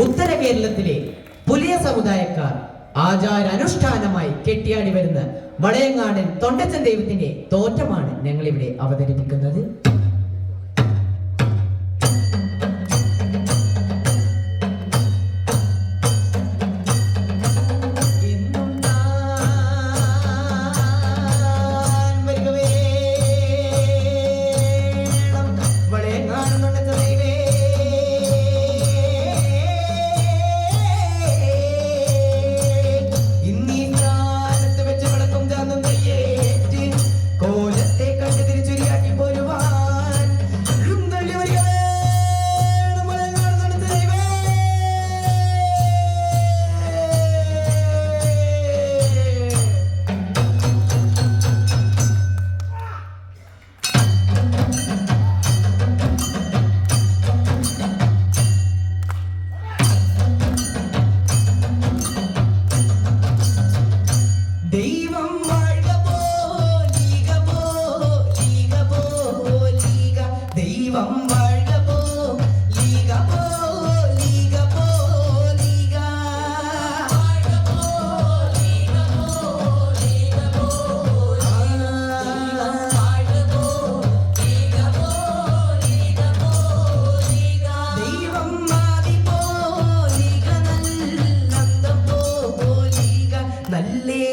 ഉത്തര കേരളത്തിലെ പുലിയ സമുദായക്കാർ ആചാരാനുഷ്ഠാനമായി കെട്ടിയാടി വരുന്ന വളയങ്ങാടൻ തൊണ്ടച്ചൻ ദൈവത്തിന്റെ തോറ്റമാണ് ഞങ്ങളിവിടെ അവതരിപ്പിക്കുന്നത്.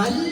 ¿Vale?